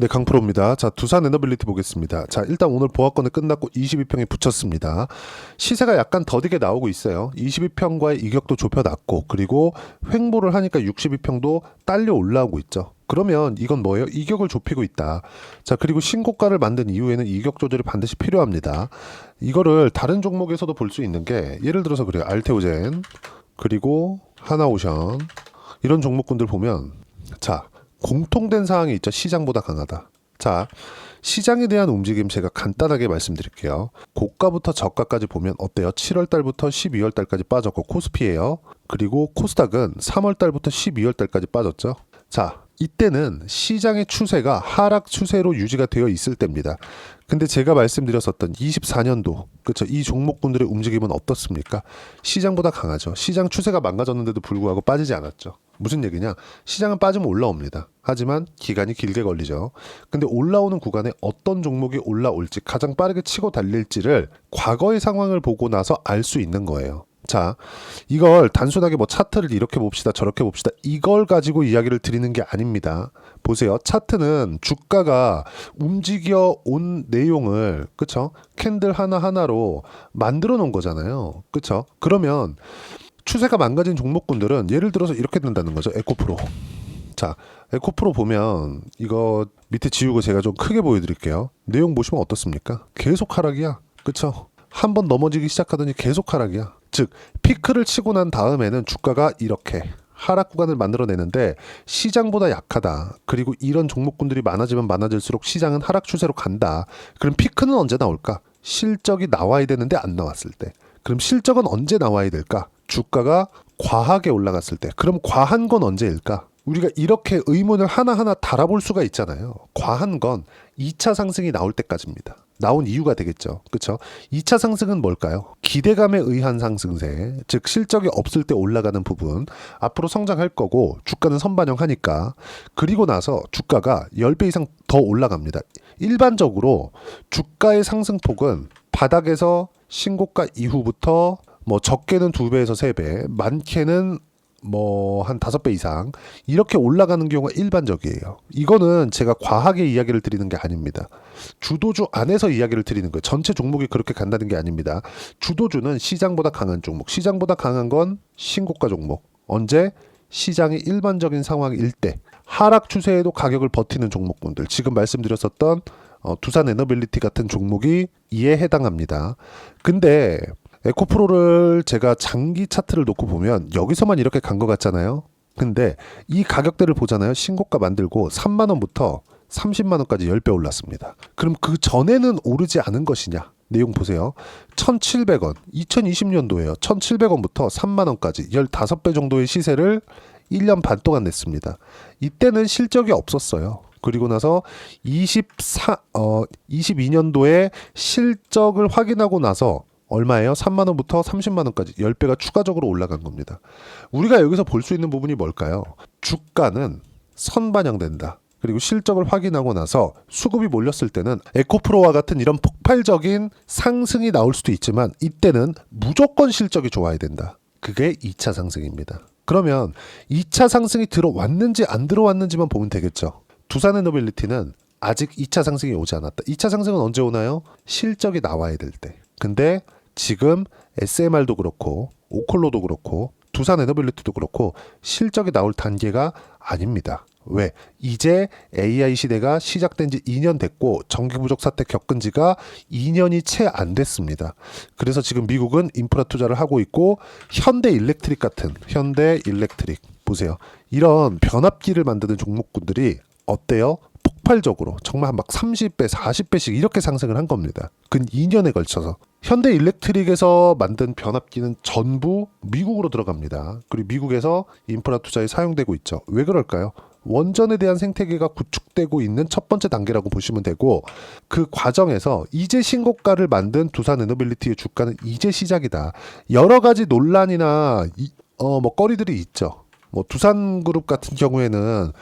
네, 강프로입니다. 자, 두산 에너빌리티 보겠습니다. 자, 일단 오늘 보합권은 끝났고 22평이 붙였습니다. 시세가 약간 더디게 나오고 있어요. 22평과의 이격도 좁혀놨고, 그리고 횡보를 하니까 62평도 딸려 올라오고 있죠. 그러면 이건 뭐예요? 이격을 좁히고 있다. 자, 그리고 신고가를 만든 이후에는 이격 조절이 반드시 필요합니다. 이거를 다른 종목에서도 볼 수 있는 게, 예를 들어서 그래요. 알테오젠, 그리고 하나오션, 이런 종목군들 보면, 자, 공통된 사항이 있죠. 시장보다 강하다. 자, 시장에 대한 움직임 제가 간단하게 말씀드릴게요. 고가부터 저가까지 보면 어때요? 7월 달부터 12월 달까지 빠졌고 코스피예요. 그리고 코스닥은 3월 달부터 12월 달까지 빠졌죠. 자, 이때는 시장의 추세가 하락 추세로 유지가 되어 있을 때입니다. 근데 제가 말씀드렸었던 24년도 그렇죠. 이 종목군들의 움직임은 어떻습니까? 시장보다 강하죠. 시장 추세가 망가졌는데도 불구하고 빠지지 않았죠. 무슨 얘기냐? 시장은 빠지면 올라옵니다. 하지만 기간이 길게 걸리죠. 근데 올라오는 구간에 어떤 종목이 올라올지 가장 빠르게 치고 달릴지를 과거의 상황을 보고 나서 알 수 있는 거예요. 자, 이걸 단순하게 뭐 차트를 이렇게 봅시다, 저렇게 봅시다. 이걸 가지고 이야기를 드리는 게 아닙니다. 보세요. 차트는 주가가 움직여 온 내용을, 그쵸? 캔들 하나하나로 만들어 놓은 거잖아요. 그쵸? 그러면 추세가 망가진 종목군들은 예를 들어서 이렇게 된다는 거죠. 에코프로. 자, 에코프로 보면 이거 밑에 지우고 제가 좀 크게 보여드릴게요. 내용 보시면 어떻습니까? 계속 하락이야. 그쵸? 한 번 넘어지기 시작하더니 계속 하락이야. 즉, 피크를 치고 난 다음에는 주가가 이렇게 하락 구간을 만들어내는데 시장보다 약하다. 그리고 이런 종목군들이 많아지면 많아질수록 시장은 하락 추세로 간다. 그럼 피크는 언제 나올까? 실적이 나와야 되는데 안 나왔을 때. 그럼 실적은 언제 나와야 될까? 주가가 과하게 올라갔을 때. 그럼 과한 건 언제일까? 우리가 이렇게 의문을 하나하나 달아볼 수가 있잖아요. 과한 건 2차 상승이 나올 때까지입니다. 나온 이유가 되겠죠. 그렇죠? 2차 상승은 뭘까요? 기대감에 의한 상승세, 즉 실적이 없을 때 올라가는 부분, 앞으로 성장할 거고 주가는 선반영하니까 그리고 나서 주가가 10배 이상 더 올라갑니다. 일반적으로 주가의 상승폭은 바닥에서 신고가 이후부터 뭐 적게는 두 배에서 세 배, 많게는 뭐한 다섯 배 이상 이렇게 올라가는 경우가 일반적이에요. 이거는 제가 과하게 이야기를 드리는 게 아닙니다. 주도주 안에서 이야기를 드리는 거예요. 전체 종목이 그렇게 간다는 게 아닙니다. 주도주는 시장보다 강한 종목, 시장보다 강한 건 신고가 종목. 언제 시장이 일반적인 상황일 때 하락 추세에도 가격을 버티는 종목군들 지금 말씀드렸었던 어, 두산 에너빌리티 같은 종목이 이에 해당합니다. 근데 에코프로를 제가 장기 차트를 놓고 보면 여기서만 이렇게 간 것 같잖아요. 근데 이 가격대를 보잖아요. 신고가 만들고 3만 원부터 30만 원까지 10배 올랐습니다. 그럼 그 전에는 오르지 않은 것이냐? 내용 보세요. 1,700원. 2020년도에요. 1,700원부터 3만 원까지 15배 정도의 시세를 1년 반 동안 냈습니다. 이때는 실적이 없었어요. 그리고 나서 24, 어, 22년도에 실적을 확인하고 나서 얼마예요? 3만 원부터 30만 원까지 10배가 추가적으로 올라간 겁니다. 우리가 여기서 볼 수 있는 부분이 뭘까요? 주가는 선반영된다. 그리고 실적을 확인하고 나서 수급이 몰렸을 때는 에코프로와 같은 이런 폭발적인 상승이 나올 수도 있지만 이때는 무조건 실적이 좋아야 된다. 그게 2차 상승입니다. 그러면 2차 상승이 들어왔는지 안 들어왔는지만 보면 되겠죠. 두산 에너빌리티는 아직 2차 상승이 오지 않았다. 2차 상승은 언제 오나요? 실적이 나와야 될 때. 근데 지금 SMR도 그렇고 오콜로도 그렇고 두산 에너빌리티도 그렇고 실적이 나올 단계가 아닙니다. 왜? 이제 AI 시대가 시작된 지 2년 됐고 전기 부족 사태 겪은 지가 2년이 채 안 됐습니다. 그래서 지금 미국은 인프라 투자를 하고 있고 현대 일렉트릭 같은 현대 일렉트릭 보세요. 이런 변압기를 만드는 종목군들이 어때요? 폭발적으로 정말 막 30배, 40배씩 이렇게 상승을 한 겁니다. 근 2년에 걸쳐서 현대 일렉트릭에서 만든 변압기는 전부 미국으로 들어갑니다. 그리고 미국에서 인프라 투자에 사용되고 있죠. 왜 그럴까요? 원전에 대한 생태계가 구축되고 있는 첫 번째 단계라고 보시면 되고 그 과정에서 이제 신고가를 만든 두산 에너빌리티의 주가는 이제 시작이다. 여러 가지 논란이나 어뭐 거리들이 있죠. 뭐 두산그룹 같은 경우에는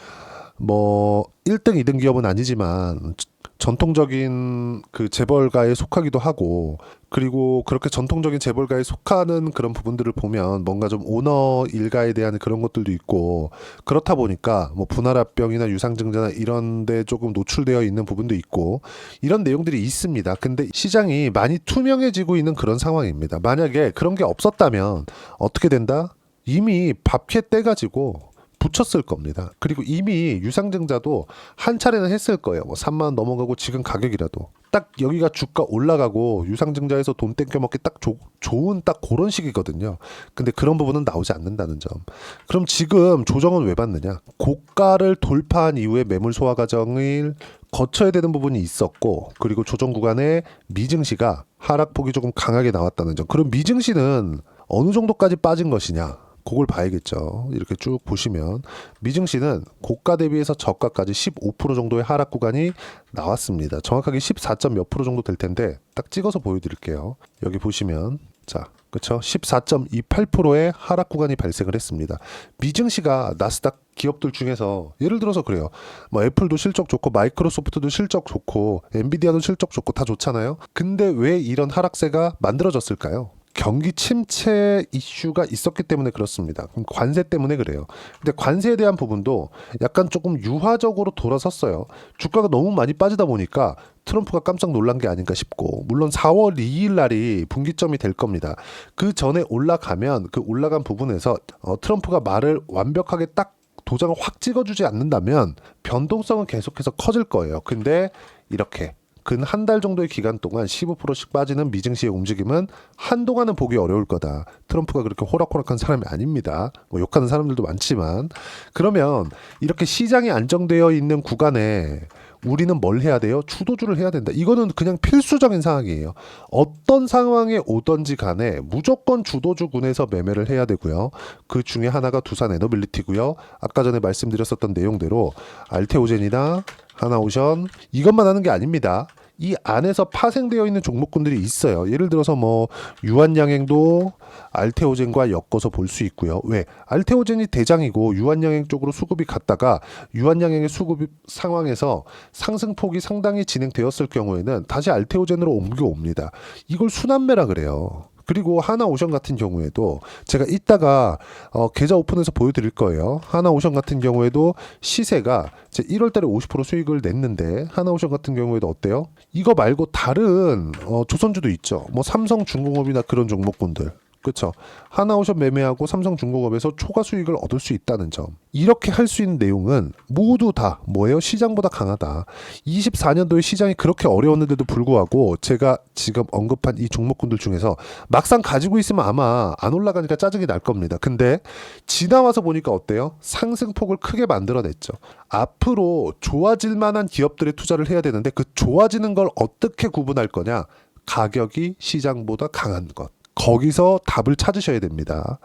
뭐 1등, 2등 기업은 아니지만 전통적인 그 재벌가에 속하기도 하고 그리고 그렇게 전통적인 재벌가에 속하는 그런 부분들을 보면 뭔가 좀 오너 일가에 대한 그런 것들도 있고 그렇다 보니까 뭐 분할합병이나 유상증자나 이런 데 조금 노출되어 있는 부분도 있고 이런 내용들이 있습니다. 근데 시장이 많이 투명해지고 있는 그런 상황입니다. 만약에 그런 게 없었다면 어떻게 된다? 이미 밥캐 떼가지고 붙였을 겁니다. 그리고 이미 유상증자도 한 차례는 했을 거예요. 뭐 3만 원 넘어가고 지금 가격이라도 딱 여기가 주가 올라가고 유상증자에서 돈 땡겨 먹기 딱 조- 좋은 딱 그런 시기거든요. 근데 그런 부분은 나오지 않는다는 점. 그럼 지금 조정은 왜 받느냐? 고가를 돌파한 이후에 매물 소화 과정을 거쳐야 되는 부분이 있었고 그리고 조정 구간에 미증시가 하락폭이 조금 강하게 나왔다는 점. 그럼 미증시는 어느 정도까지 빠진 것이냐? 그걸 봐야겠죠. 이렇게 쭉 보시면 미증시는 고가 대비해서 저가까지 15% 정도의 하락 구간이 나왔습니다. 정확하게 14. 몇 프로 정도 될 텐데 딱 찍어서 보여드릴게요. 여기 보시면 자, 그렇죠? 14.28%의 하락 구간이 발생을 했습니다. 미증시가 나스닥 기업들 중에서 예를 들어서 그래요. 뭐 애플도 실적 좋고 마이크로소프트도 실적 좋고 엔비디아도 실적 좋고 다 좋잖아요. 근데 왜 이런 하락세가 만들어졌을까요? 경기 침체 이슈가 있었기 때문에 그렇습니다. 관세 때문에 그래요. 근데 관세에 대한 부분도 약간 조금 유화적으로 돌아섰어요. 주가가 너무 많이 빠지다 보니까 트럼프가 깜짝 놀란 게 아닌가 싶고 물론 4월 2일 날이 분기점이 될 겁니다. 그 전에 올라가면 그 올라간 부분에서 어, 트럼프가 말을 완벽하게 딱 도장을 확 찍어주지 않는다면 변동성은 계속해서 커질 거예요. 근데 이렇게 근 한 달 정도의 기간 동안 15%씩 빠지는 미증시의 움직임은 한동안은 보기 어려울 거다. 트럼프가 그렇게 호락호락한 사람이 아닙니다. 뭐 욕하는 사람들도 많지만 그러면 이렇게 시장이 안정되어 있는 구간에 우리는 뭘 해야 돼요? 주도주를 해야 된다. 이거는 그냥 필수적인 상황이에요. 어떤 상황에 오던지 간에 무조건 주도주군에서 매매를 해야 되고요. 그 중에 하나가 두산 에너빌리티고요. 아까 전에 말씀드렸었던 내용대로 알테오젠이나 하나오션 이것만 하는 게 아닙니다. 이 안에서 파생되어 있는 종목군들이 있어요. 예를 들어서 뭐 유한양행도 알테오젠과 엮어서 볼 수 있고요. 왜? 알테오젠이 대장이고 유한양행 쪽으로 수급이 갔다가 유한양행의 수급 상황에서 상승폭이 상당히 진행되었을 경우에는 다시 알테오젠으로 옮겨옵니다. 이걸 순환매라 그래요. 그리고 하나 오션 같은 경우에도 제가 이따가 어, 계좌 오픈해서 보여드릴 거예요. 하나 오션 같은 경우에도 시세가 제 1월달에 50% 수익을 냈는데 하나 오션 같은 경우에도 어때요? 이거 말고 다른 어, 조선주도 있죠. 뭐 삼성 중공업이나 그런 종목군들. 그렇죠. 하나오션 매매하고 삼성중공업에서 초과 수익을 얻을 수 있다는 점. 이렇게 할 수 있는 내용은 모두 다 뭐예요? 시장보다 강하다. 24년도에 시장이 그렇게 어려웠는데도 불구하고 제가 지금 언급한 이 종목군들 중에서 막상 가지고 있으면 아마 안 올라가니까 짜증이 날 겁니다. 근데 지나와서 보니까 어때요? 상승폭을 크게 만들어냈죠. 앞으로 좋아질 만한 기업들에 투자를 해야 되는데 그 좋아지는 걸 어떻게 구분할 거냐? 가격이 시장보다 강한 것. 거기서 답을 찾으셔야 됩니다.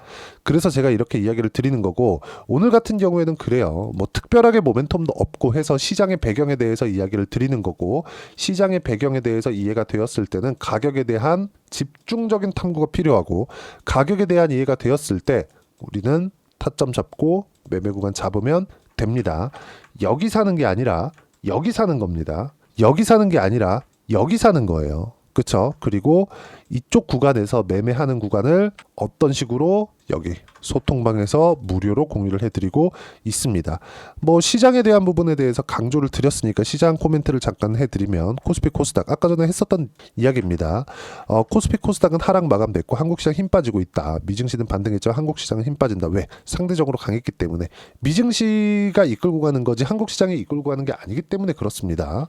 그래서 제가 이렇게 이야기를 드리는 거고 오늘 같은 경우에는 그래요. 뭐 특별하게 모멘텀도 없고 해서 시장의 배경에 대해서 이야기를 드리는 거고 시장의 배경에 대해서 이해가 되었을 때는 가격에 대한 집중적인 탐구가 필요하고 가격에 대한 이해가 되었을 때 우리는 타점 잡고 매매 구간 잡으면 됩니다. 여기 사는 게 아니라 여기 사는 겁니다. 여기 사는 게 아니라 여기 사는 거예요. 그쵸? 그리고 이쪽 구간에서 매매하는 구간을 어떤 식으로 여기 소통방에서 무료로 공유를 해드리고 있습니다. 뭐 시장에 대한 부분에 대해서 강조를 드렸으니까 시장 코멘트를 잠깐 해드리면 코스피 코스닥 아까 전에 했었던 이야기입니다. 어, 코스피 코스닥은 하락 마감됐고 한국 시장 힘 빠지고 있다. 미증시는 반등했죠. 한국 시장은 힘 빠진다. 왜? 상대적으로 강했기 때문에 미증시가 이끌고 가는 거지 한국 시장이 이끌고 가는 게 아니기 때문에 그렇습니다.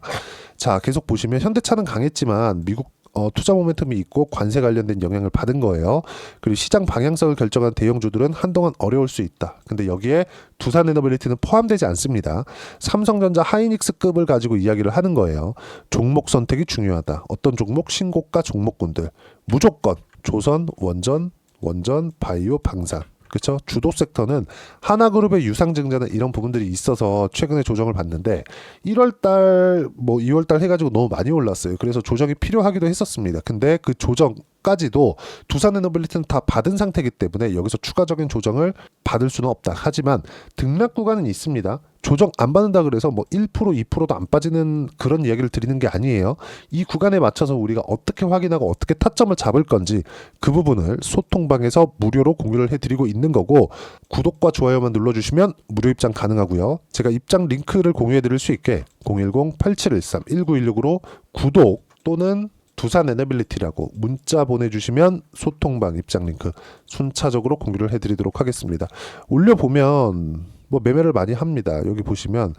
자 계속 보시면 현대차는 강했지만 미국 어, 투자 모멘텀이 있고 관세 관련된 영향을 받은 거예요. 그리고 시장 방향성을 결정한 대형주들은 한동안 어려울 수 있다. 근데 여기에 두산 에너빌리티는 포함되지 않습니다. 삼성전자 하이닉스급을 가지고 이야기를 하는 거예요. 종목 선택이 중요하다. 어떤 종목 신고가 종목군들 무조건 조선, 원전, 원전, 바이오, 방산. 그렇죠? 주도 섹터는 하나그룹의 유상증자는 이런 부분들이 있어서 최근에 조정을 받는데 1월 달, 뭐 2월 달 해가지고 너무 많이 올랐어요. 그래서 조정이 필요하기도 했었습니다. 근데 그 조정 까지도 두산 에너빌리티는 다 받은 상태이기 때문에 여기서 추가적인 조정을 받을 수는 없다. 하지만 등락 구간은 있습니다. 조정 안 받는다 그래서 뭐 1% 2%도 안 빠지는 그런 이야기를 드리는 게 아니에요. 이 구간에 맞춰서 우리가 어떻게 확인하고 어떻게 타점을 잡을 건지 그 부분을 소통방에서 무료로 공유를 해드리고 있는 거고 구독과 좋아요만 눌러주시면 무료 입장 가능하고요. 제가 입장 링크를 공유해드릴 수 있게 010-8713-1916으로 구독 또는 두산 에너빌리티라고 문자 보내주시면 소통방 입장 링크 순차적으로 공유를 해드리도록 하겠습니다. 올려보면 뭐 매매를 많이 합니다. 여기 보시면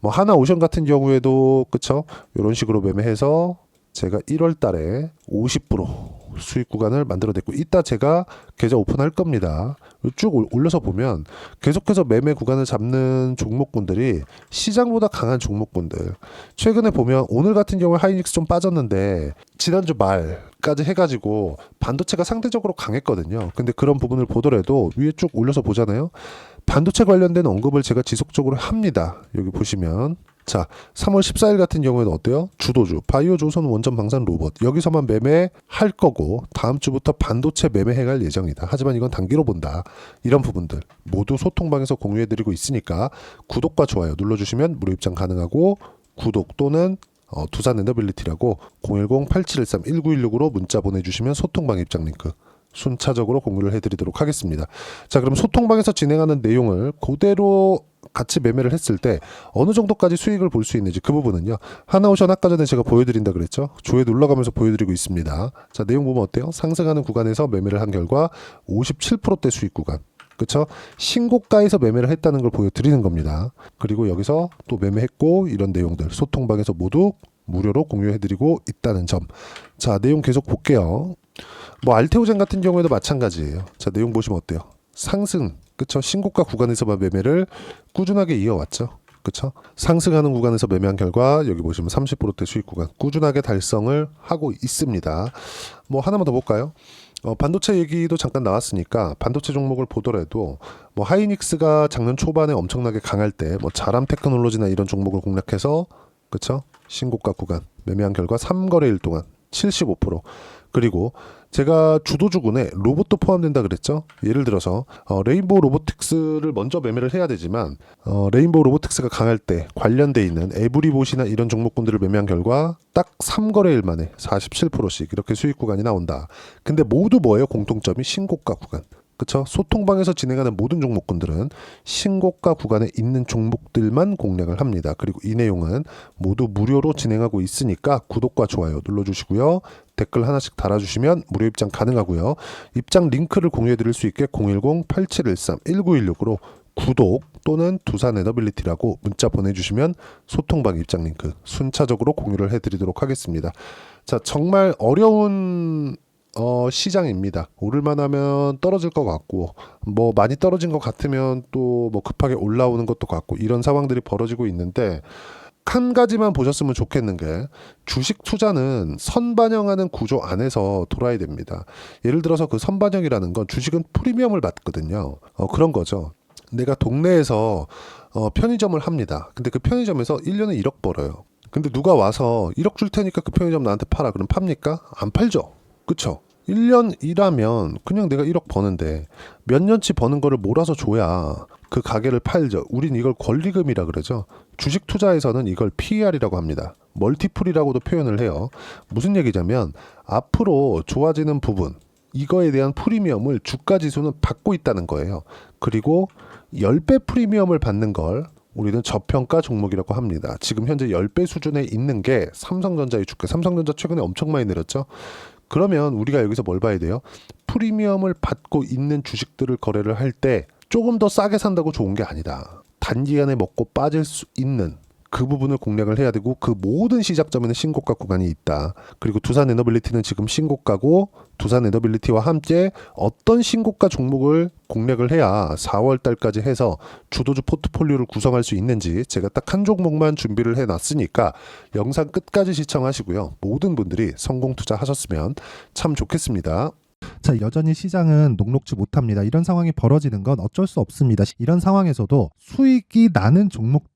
뭐 하나 오션 같은 경우에도 그쵸 이런 식으로 매매해서 제가 1월 달에 50% 수익 구간을 만들어냈고 이따 제가 계좌 오픈할 겁니다. 쭉 올- 올려서 보면 계속해서 매매 구간을 잡는 종목군들이 시장보다 강한 종목군들 최근에 보면 오늘 같은 경우에 하이닉스 좀 빠졌는데 지난주 말까지 해가지고 반도체가 상대적으로 강했거든요. 근데 그런 부분을 보더라도 위에 쭉 올려서 보잖아요. 반도체 관련된 언급을 제가 지속적으로 합니다. 여기 보시면 자 3월 14일 같은 경우에는 어때요? 주도주 바이오 조선 원전 방산 로봇 여기서만 매매할 거고 다음 주부터 반도체 매매해갈 예정이다. 하지만 이건 단기로 본다. 이런 부분들 모두 소통방에서 공유해드리고 있으니까 구독과 좋아요 눌러주시면 무료 입장 가능하고 구독 또는 어, 두산 에너빌리티라고 010-8713-1916으로 문자 보내주시면 소통방 입장 링크 순차적으로 공유를 해드리도록 하겠습니다. 자, 그럼 소통방에서 진행하는 내용을 그대로 같이 매매를 했을 때 어느 정도까지 수익을 볼 수 있는지 그 부분은요. 하나오션 아까 전에 제가 보여드린다 그랬죠. 조회 눌러가면서 보여드리고 있습니다. 자, 내용 보면 어때요? 상승하는 구간에서 매매를 한 결과 57%대 수익 구간. 그쵸? 신고가에서 매매를 했다는 걸 보여드리는 겁니다. 그리고 여기서 또 매매했고 이런 내용들 소통방에서 모두 무료로 공유해드리고 있다는 점. 자, 내용 계속 볼게요. 뭐 알테오젠 같은 경우에도 마찬가지예요. 자, 내용 보시면 어때요? 상승, 그쵸? 신고가 구간에서만 매매를 꾸준하게 이어왔죠. 그쵸? 상승하는 구간에서 매매한 결과 여기 보시면 30%대 수익 구간 꾸준하게 달성을 하고 있습니다. 뭐 하나만 더 볼까요? 어, 반도체 얘기도 잠깐 나왔으니까 반도체 종목을 보더라도 뭐 하이닉스가 작년 초반에 엄청나게 강할 때 뭐 자람 테크놀로지나 이런 종목을 공략해서 그쵸? 신고가 구간 매매한 결과 3거래일 동안 75% 그리고 제가 주도주군에 로봇도 포함된다 그랬죠. 예를 들어서 어, 레인보우 로보틱스를 먼저 매매를 해야 되지만 어, 레인보우 로보틱스가 강할 때 관련돼 있는 에브리봇이나 이런 종목군들을 매매한 결과 딱 3거래일 만에 47%씩 이렇게 수익 구간이 나온다. 근데 모두 뭐예요? 공통점이 신고가 구간. 그쵸? 소통방에서 진행하는 모든 종목군들은 신고가 구간에 있는 종목들만 공략을 합니다. 그리고 이 내용은 모두 무료로 진행하고 있으니까 구독과 좋아요 눌러주시고요. 댓글 하나씩 달아주시면 무료 입장 가능하고요. 입장 링크를 공유해드릴 수 있게 010-8713-1916으로 구독 또는 두산 에너빌리티라고 문자 보내주시면 소통방 입장 링크 순차적으로 공유를 해드리도록 하겠습니다. 자, 정말 어려운 어, 시장입니다. 오를만 하면 떨어질 것 같고, 뭐 많이 떨어진 것 같으면 또 뭐 급하게 올라오는 것도 같고, 이런 상황들이 벌어지고 있는데, 한 가지만 보셨으면 좋겠는 게, 주식 투자는 선반영하는 구조 안에서 돌아야 됩니다. 예를 들어서 그 선반영이라는 건 주식은 프리미엄을 받거든요. 어, 그런 거죠. 내가 동네에서 어, 편의점을 합니다. 근데 그 편의점에서 1년에 1억 벌어요. 근데 누가 와서 1억 줄 테니까 그 편의점 나한테 팔아. 그럼 팝니까? 안 팔죠. 그쵸? 1년 일하면 그냥 내가 1억 버는데 몇 년치 버는 거를 몰아서 줘야 그 가게를 팔죠. 우린 이걸 권리금이라 그러죠. 주식 투자에서는 이걸 PER이라고 합니다. 멀티플이라고도 표현을 해요. 무슨 얘기냐면 앞으로 좋아지는 부분 이거에 대한 프리미엄을 주가 지수는 받고 있다는 거예요. 그리고 10배 프리미엄을 받는 걸 우리는 저평가 종목이라고 합니다. 지금 현재 10배 수준에 있는 게 삼성전자의 주가. 삼성전자 최근에 엄청 많이 내렸죠. 그러면 우리가 여기서 뭘 봐야 돼요? 프리미엄을 받고 있는 주식들을 거래를 할 때 조금 더 싸게 산다고 좋은 게 아니다. 단기간에 먹고 빠질 수 있는 그 부분을 공략을 해야 되고 그 모든 시작점에는 신고가 구간이 있다. 그리고 두산 에너빌리티는 지금 신고가고 두산 에너빌리티와 함께 어떤 신고가 종목을 공략을 해야 4월 달까지 해서 주도주 포트폴리오를 구성할 수 있는지 제가 딱 한 종목만 준비를 해 놨으니까 영상 끝까지 시청하시고요. 모든 분들이 성공 투자하셨으면 참 좋겠습니다. 자, 여전히 시장은 녹록지 못합니다. 이런 상황이 벌어지는 건 어쩔 수 없습니다. 이런 상황에서도 수익이 나는 종목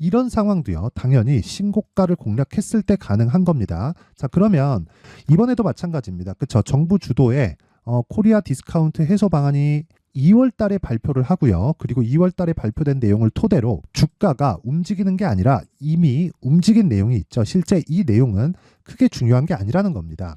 이런 상황도요 당연히 신고가를 공략했을 때 가능한 겁니다. 자 그러면 이번에도 마찬가지입니다. 그쵸 정부 주도의 어, 코리아 디스카운트 해소 방안이 2월 달에 발표를 하고요. 그리고 2월 달에 발표된 내용을 토대로 주가가 움직이는 게 아니라 이미 움직인 내용이 있죠. 실제 이 내용은 크게 중요한 게 아니라는 겁니다.